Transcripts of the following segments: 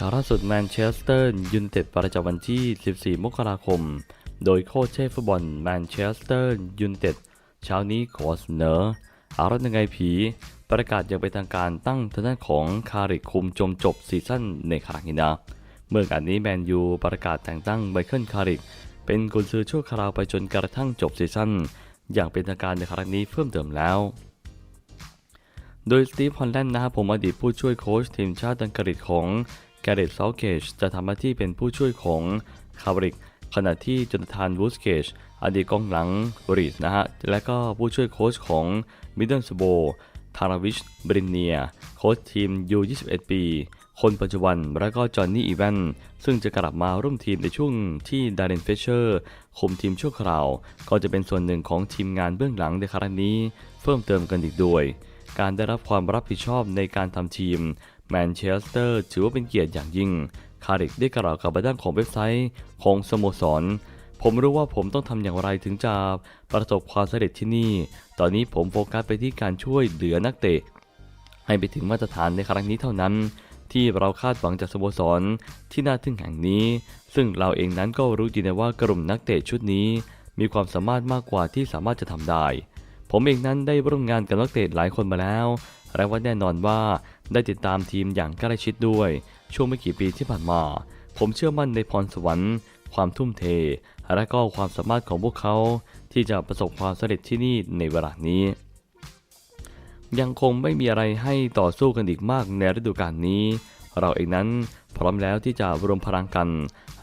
ข่าวล่าสุดแมนเชสเตอร์ยูไนเต็ดประจำวันที่ 14 มกราคม โดยโค้ชเชฟฟุตบอลแมนเชสเตอร์ยูไนเต็ดเช้านี้ขอเสนออารถยังไงผี ประกาศอย่างเป็นทางการตั้งทางด้านของคาริคุมจมจบซีซั่นในครั้งนี้นะ เมื่อการนี้แมนยูประกาศแต่งตั้งไมเคิลคาริกเป็นกุนซือชั่วคราวไปจนกระทั่งจบซีซั่นอย่างเป็นทางการในครั้งนี้เพิ่มเติมแล้ว โดยสตีฟฮอลแลนด์นะครับผมอดีตผู้ช่วยโค้ชทีมชาติอังกฤษของ แกเรตเซาเกจจะทำหน้าที่เป็นผู้ช่วยของคาบริก ขณะที่จนทานวูสเกจอดีตกองหลังบริสนะฮะ และก็ผู้ช่วยโค้ชของมิดเดิลสโบทาราวิชบรินเนีย โค้ชทีมยู21 ปี คนปัจจุบัน และก็จอห์นนี่อีแวนซึ่งจะกลับมาร่วมทีมในช่วงที่ดารินเฟเชอร์คุมทีมชั่วคราว ก็จะเป็นส่วนหนึ่งของทีมงานเบื้องหลังในครั้งนี้ เพิ่มเติมกันอีกด้วย การได้รับความรับผิดชอบในการทำทีม แมนเชสเตอร์ถือว่าเป็นเกียรติอย่างยิ่ง คาริกได้กล่าวกับบด้านของเว็บไซต์ของสโมสร ผมรู้ว่าผมต้องทำอย่างไรถึงจะประสบความสำเร็จที่นี่ ตอนนี้ผมโฟกัสไปที่การช่วยเหลือนักเตะ ให้ไปถึงมาตรฐานในครั้งนี้เท่านั้น ที่เราคาดหวังจากสโมสรที่น่าทึ่งแห่งนี้ ซึ่งเราเองนั้นก็รู้ดีนะว่ากลุ่มนักเตะชุดนี้ มีความสามารถมากกว่าที่สามารถจะทำได้ผมเองนั้นได้ร่วมงานกับนักเตะหลายคนมาแล้ว และว่าแน่นอนว่าได้ติดตามทีมอย่างใกล้ชิดด้วย ช่วงไม่กี่ปีที่ผ่านมา ผมเชื่อมั่นในพรสวรรค์ ความทุ่มเท และก็ความสามารถของพวกเขา ที่จะประสบความสำเร็จที่นี่ในเวลานี้ ยังคงไม่มีอะไรให้ต่อสู้กันอีกมากในฤดูกาลนี้ เราเองนั้นพร้อมแล้วที่จะรวมพลังกัน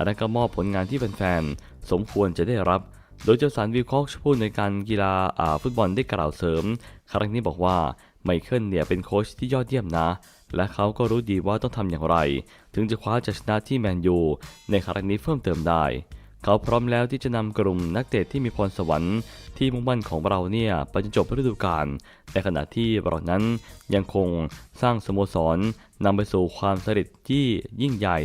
และก็มอบผลงานที่แฟนๆสมควรจะได้รับโดยเจ้าสันวิลคอกส์ผู้ในการกีฬาอ่าฟุตบอลได้กล่าวเสริม ครั้งนี้บอกว่า ไมเคิลเนี่ยเป็นโค้ชที่ยอดเยี่ยมนะ และเขาก็รู้ดีว่าต้องทำอย่างไร ถึงจะคว้าชัยชนะที่แมนยูในครั้งนี้เพิ่มเติมได้ เขาพร้อมแล้วที่จะนำกลุ่มนักเตะที่มีพรสวรรค์ที่มุ่งมั่นของเราเนี่ยไปจนจบฤดูกาลในขณะที่เรานั้นยังคงสร้างสโมสรนำไปสู่ความสำเร็จที่ยิ่งใหญ่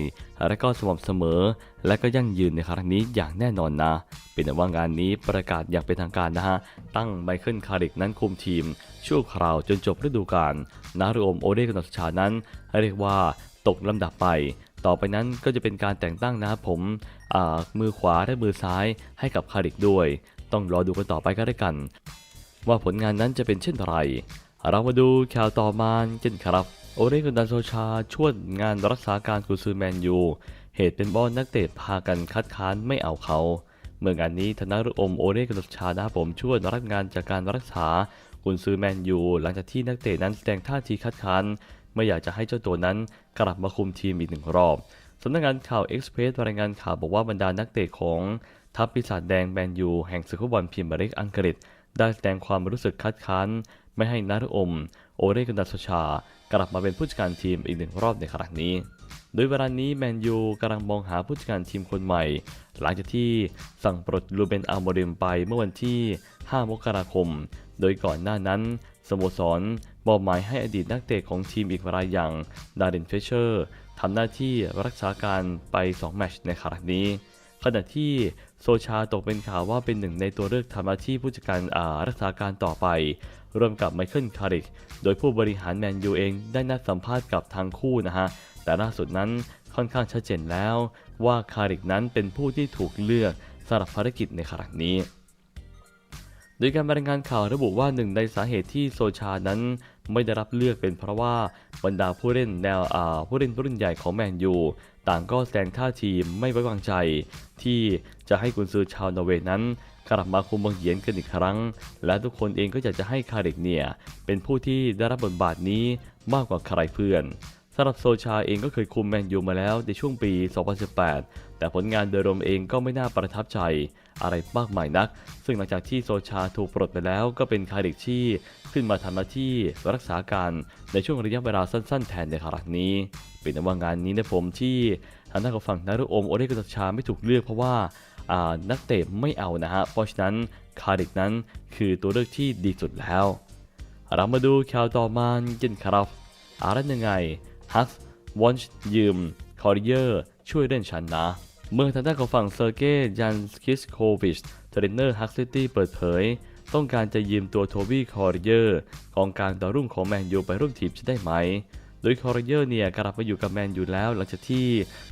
และก็สม่ำเสมอ และก็ยั่งยืนในครั้งนี้อย่างแน่นอนนะ เป็นว่างานนี้ประกาศอย่างเป็นทางการนะฮะ ตั้งไมเคิลคาริกนั้นคุมทีม ชั่วคราวจนจบฤดูกาลนารอมโอเดกนอสชานั้น เรียกว่าตกลำดับไป ต่อไปนั้นก็จะเป็นการแต่งตั้งนะครับผม มือขวาและมือซ้ายให้กับคาริกด้วย ต้องรอดูกันต่อไปก็ได้กัน ว่าผลงานนั้นจะเป็นเช่นไร เรามาดูข่าวต่อมากันครับ โอเรกุนดันโซชาช่วยงานรักษาการกุซือแมนยู เหตุเป็นบอลนักเตะพากันคัดค้านไม่เอาเขา เมื่องานนี้ธนารุอมโอเรกุนดันโซชานะผมช่วยรับงานจากการรักษากุนซือแมนยูหลังจากที่นักเตะนั้นแสดงท่าทีคัดค้านไม่อยากจะให้เจ้าตัวนั้นกลับมาคุมทีมอีกหนึ่งรอบ สำนักงานข่าวเอ็กซ์เพรสรายงานข่าวบอกว่าบรรดานักเตะของทัพปีศาจแดงแมนยูแห่งศึกฟุตบอลพรีเมียร์ลีกอังกฤษ ได้แสดงความรู้สึกคัดค้านไม่ให้นารุอม โอเรกันดัสชา กลับมาเป็นผู้จัดการทีมอีกหนึ่งรอบในครั้งนี้ โดยเวลานี้แมนยูกำลังมองหาผู้จัดการทีมคนใหม่ หลังจากที่สั่งปลดลูเบนอัลโมริมไปเมื่อวันที่ 5 มกราคม โดยก่อนหน้านั้นสโมสรมอบหมายให้อดีตนักเตะของทีมอีกรายอย่างดารินเฟเชอร์ ทำหน้าที่รักษาการไป 2 แมตช์ในครั้งนี้ ขณะที่โซชาตกเป็นข่าวว่าเป็นหนึ่งในตัวเลือกทำหน้าที่ผู้จัดการรักษาการต่อไป ร่วมกับไมเคิลคาริกโดยผู้บริหารแมนยูเองได้นัดสัมภาษณ์กับทางคู่นะฮะ แต่ล่าสุดนั้นค่อนข้างชัดเจนแล้ว ว่าคาริกนั้นเป็นผู้ที่ถูกเลือกสำหรับภารกิจในครั้งนี้โดยการรายงานข่าวระบุว่าหนึ่งในสาเหตุที่โซชานั้น ไม่ได้รับเลือกเป็นเพราะว่าบรรดาผู้เล่นแนวอ่าผู้เล่นรุ่นใหญ่ของแมนยูต่างก็แสดงท่าทีไม่ไว้วางใจ ที่จะให้กุนซือชาวนอร์เวย์นั้นกลับมาคุมบังเหียนกันอีกครั้ง และทุกคนเองก็อยากจะให้คาริกเนี่ยเป็นผู้ที่ได้รับบทบาทนี้มากกว่าใครเพื่อน สำหรับโซชาเองก็เคยคุมแมนยูมาแล้วในช่วงปี 2018 แต่ผลงานโดยรวมเองก็ไม่น่าประทับใจอะไรมากมายนัก ซึ่งหลังจากที่โซชาถูกปลดไปแล้วก็เป็นคาริกที่ขึ้นมาทำหน้าที่รักษาการในช่วงระยะเวลาสั้นๆ แทนในครั้งนี้ เป็นว่างานนี้นะผมที่ทางด้านของฝั่งนารุโอมโอเดกุตชาไม่ถูกเลือกเพราะว่าอ่านักเตะไม่เอานะฮะ เพราะฉะนั้นคาริกนั้นคือตัวเลือกที่ดีสุดแล้ว เรามาดูข่าวต่อมากันครับอะไรยังไง ฮัสวอนช์ยืมคอริเยอร์ช่วยเล่นชันนะ เมื่อทางด้านของฝั่งเซอร์เกย์ยันสคิสโควิชเทรนเนอร์ฮักซิตี้เปิดเผย ต้องการจะยืมตัวโทบี้คอริเยอร์กองกลางดาวรุ่งของแมนยูไปร่วมทีมจะได้ไหม โดยคอร์เยอร์เนี่ยกลับมาอยู่กับแมนยูแล้วหลังจากที่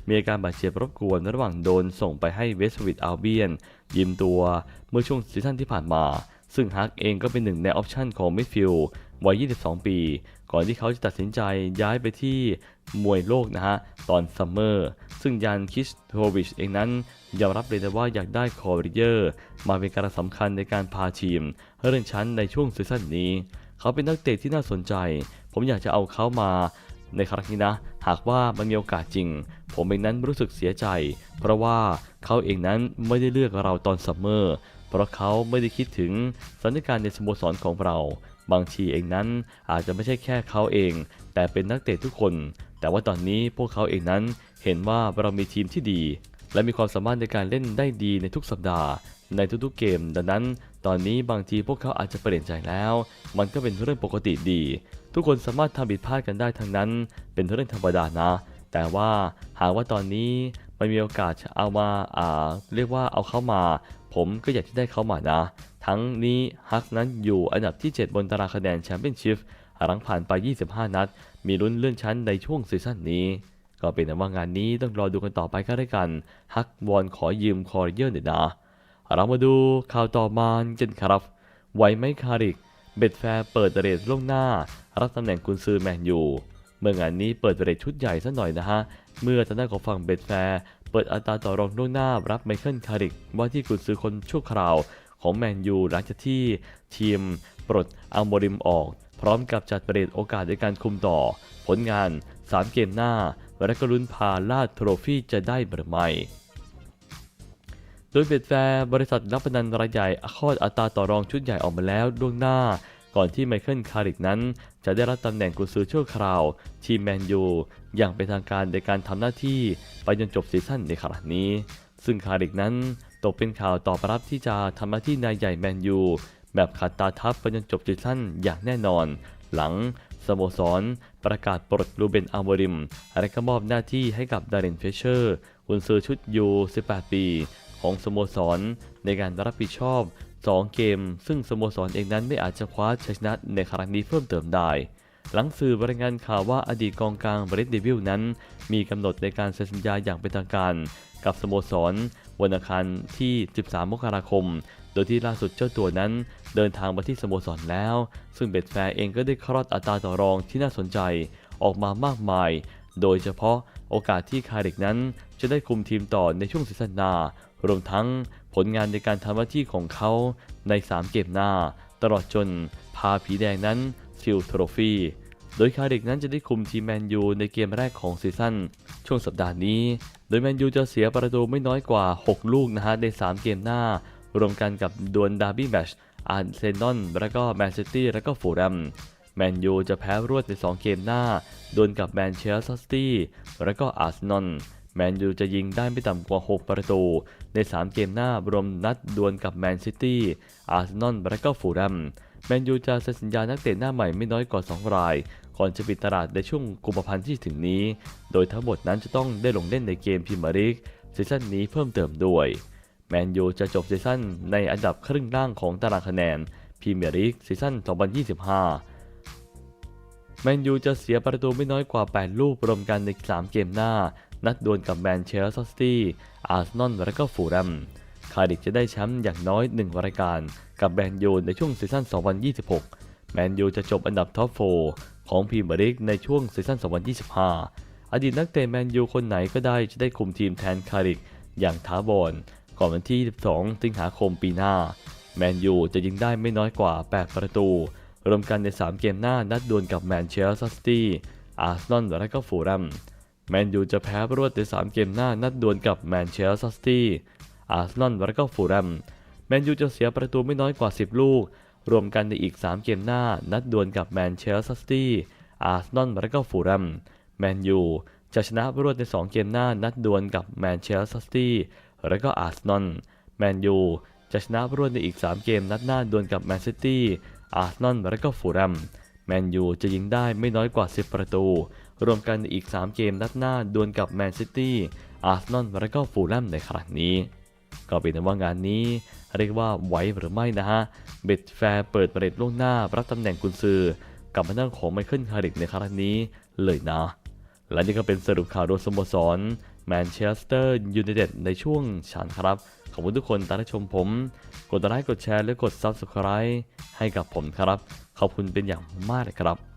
มีอาการบาดเจ็บรบกวนระหว่างโดนส่งไปให้เวสต์วิดอัลเบียนยืมตัวเมื่อช่วงซีซั่นที่ผ่านมา ซึ่งฮักเองก็เป็นหนึ่งในออปชันของมิดฟิลด์วัย 22 ปี ก่อนที่เขาจะตัดสินใจย้ายไปที่มวยโลกนะฮะ ตอนซัมเมอร์ ซึ่งยานคิสโทวิชเองนั้นยอมรับเลยนะว่าอยากได้คอร์เยอร์ มาเป็นการสำคัญในการพาทีมเลื่อนชั้นในช่วงซีซั่นนี้ เขาเป็นนักเตะที่น่าสนใจ ผมอยากจะเอาเขามาในครั้งนี้นะ หากว่ามันมีโอกาสจริง ผมเองนั้นรู้สึกเสียใจ เพราะว่าเขาเองนั้นไม่ได้เลือกเราตอนซัมเมอร์ เพราะเขาไม่ได้คิดถึงสถานการณ์ในสโมสรของเรา บางทีเองนั้นอาจจะไม่ใช่แค่เขาเอง แต่เป็นนักเตะทุกคน แต่ว่าตอนนี้พวกเขาเองนั้นเห็นว่าเรามีทีมที่ดี และมีความสามารถในการเล่นได้ดีในทุกสัปดาห์ ในทุกๆเกม ดังนั้น ตอนนี้บางทีพวกเขาอาจจะเปลี่ยนใจแล้ว มันก็เป็นเรื่องปกติดี ทุกคนสามารถทำผิดพลาดกันได้ทั้งนั้น เป็นเรื่องธรรมดานะ แต่ว่าหากว่าตอนนี้มันมีโอกาสเอามาอ่าเรียกว่าเอาเข้ามา ผมก็อยากที่ได้เขามานะ ทั้งนี้ฮักนั้นอยู่อันดับที่ 7 บนตารางคะแนนแชมเปี้ยนชิพหลังผ่านไป 25 นัด มีลุ้นเลื่อนชั้นในช่วงซีซั่นนี้ ก็เป็นว่างานนี้ต้องรอดูกันต่อไปก็ได้กัน ฮักวอนขอยืมคอร์เยอร์หน่อยนะ เรามาดูข่าวต่อมากันครับ ไวไหมคาริก เบ็ดแฟร์เปิดเรทล่วงหน้า รับตำแหน่งกุนซือแมนยูเมื่องานนี้เปิดเรทชุดใหญ่ซะหน่อยนะฮะ เมื่อทางด้านของฝั่งเบ็ดแฟร์ เปิดอัตราต่อรองล่วงหน้ารับไมเคิลคาริกว่าที่กุนซือคนชั่วคราวของแมนยูหลังจากที่ทีมปลดอัลโมริมออก พร้อมกับจัดประเด็นโอกาสในการคุมต่อ ผลงาน 3 เกมหน้า และก็ลุ้นพาลาดโทรฟี่จะได้หรือไม่โดยเบ็ดแฟร์บริษัทนักพนันรายใหญ่คลอดอัตราต่อรองชุดใหญ่ออกมาแล้วล่วงหน้า ก่อนที่ไมเคิลคาริกนั้น จะได้รับตำแหน่งกุนซือชั่วคราวทีมแมนยูอย่างเป็นทางการในการทำหน้าที่ไปจนจบซีซั่นในขณะนี้ ซึ่งคาริกนั้นตกเป็นข่าวตอบรับที่จะทำหน้าที่นายใหญ่แมนยูแบบขาดตาทับไปจนจบซีซั่นอย่างแน่นอน หลังสโมสร ประกาศปลดลูเบนอัลโมริม และก็มอบหน้าที่ให้กับดารินเฟเชอร์กุนซือชุดยู 18 ปี ของสโมสร ในการรับผิดชอบ 2 เกม ซึ่งสโมสรเองนั้นไม่อาจจะคว้าชัยชนะในครั้งนี้เพิ่มเติมได้ หลังสื่อรายงานข่าวว่าอดีตกองกลางเบรดเดวิลนั้น มีกำหนดในการเซ็นสัญญาอย่างเป็นทางการ กับสโมสร วันอังคารที่ 13 มกราคม โดยที่ล่าสุดเจ้าตัวนั้น เดินทางมาที่สโมสรแล้ว ซึ่งเบ็ดแฟร์เองก็ได้คลอดอัตราต่อรองที่น่าสนใจออกมามากมาย โดยเฉพาะโอกาสที่คาริกนั้นจะได้คุมทีมต่อในช่วงซีซั่นหน้ารวมทั้ง ผลงานในการทำหน้าที่ของเขาใน 3 เกมหน้า ตลอดจนพาผีแดงนั้นซิลโทรฟีโดยคาริกนั้นจะได้คุมทีมแมนยูในเกมแรกของซีซั่นช่วงสัปดาห์นี้ โดยแมนยูจะเสียประตูไม่น้อยกว่า 6 ลูกนะฮะใน 3 เกมหน้า รวมกันกับดวลดาร์บี้แมชอาร์เซนอลแล้วก็แมนซิตี้แล้วก็ฟูลแลมแมนยูจะแพ้รวดใน 2 เกมหน้า ดวลกับแมนเชสเตอร์ซิตี้แล้วก็อาร์เซนอล แมนยูจะยิงได้ไม่ต่ำกว่า 6 ประตู ใน 3 เกมหน้ารวมนัดดวลกับแมนซิตี้ อาร์เซนอลและก็ฟูลแลมแมนยูจะเซ็นสัญญานักเตะหน้าใหม่ไม่น้อยกว่า 2 ราย ก่อนจะปิดตลาดในช่วงกุมภาพันธ์ที่ถึงนี้ โดยทั้งหมดนั้นจะต้องได้ลงเล่นในเกมพรีเมียร์ลีกซีซั่นนี้เพิ่มเติมด้วย แมนยูจะจบซีซั่นในอันดับครึ่งล่างของตารางคะแนนพรีเมียร์ลีกซีซั่น 2025แมนยูจะเสียประตูไม่น้อยกว่า 8 ลูกรวมกันใน 3 เกมหน้า นัดดวลกับแมนเชสเตอร์ซิตี้ อาร์เซนอลและก็ฟูลแลมคาร์ดิฟจะได้แชมป์อย่างน้อย 1 รายการ กับแมนยูในช่วงซีซั่น 2026 แมนยูจะจบอันดับท็อป4ของพรีเมียร์ลีกในช่วงซีซั่น 2025 อดีตนักเตะแมนยูคนไหนก็ได้จะได้คุมทีมแทนคาริกอย่างท้าบอนก่อนวันที่12สิงหาคมปีหน้า แมนยูจะยิงได้ไม่น้อยกว่า 8 ประตู รวมกันใน 3 เกมหน้านัดดวลกับแมนเชสเตอร์ซิตี้ อาร์เซนอลและก็ฟูลแลม แมนยูจะแพ้รวดใน3เกมหน้านัดดวลกับแมนเชสเตอร์ซิตี้ อาร์เซนอลและก็ฟูลแลมแมนยูจะเสียประตูไม่น้อยกว่า 10 ลูก รวมกันในอีก 3 เกมหน้า นัดดวลกับแมนเชสเตอร์ซิตี้ อาร์เซนอลและก็ฟูลแลมแมนยูจะชนะรวดใน 2 เกมหน้านัดดวลกับแมนเชสเตอร์ซิตี้และก็อาร์เซนอล แมนยูจะชนะรวดในอีก 3 เกมนัดหน้าดวลกับแมนซิตี้ อาร์เซนอลและก็ฟูลแลม แมนยูจะยิงได้ไม่น้อยกว่า 10 ประตู รวมกันในอีก 3 เกมนัดหน้าดวลกับแมนซิตี้ อาร์เซนอลและก็ฟูลแลมในครั้งนี้ ก็เป็นว่างานนี้ เรียกว่าไหวหรือไม่นะฮะ เบ็ดแฟร์เปิดประเด็นล่วงหน้ารับตำแหน่งกุนซือ กับมานั่งของไมเคิลคาริกในครั้งนี้เลยนะ และนี่ก็เป็นสรุปข่าวโดยสโมสร แมนเชสเตอร์ยูไนเต็ดในช่วงฉันครับ ขอบคุณทุกคนที่รับชมผม กดไลค์กดแชร์และกด Subscribe ให้กับผมครับ ขอบคุณเป็นอย่างมากเลยครับ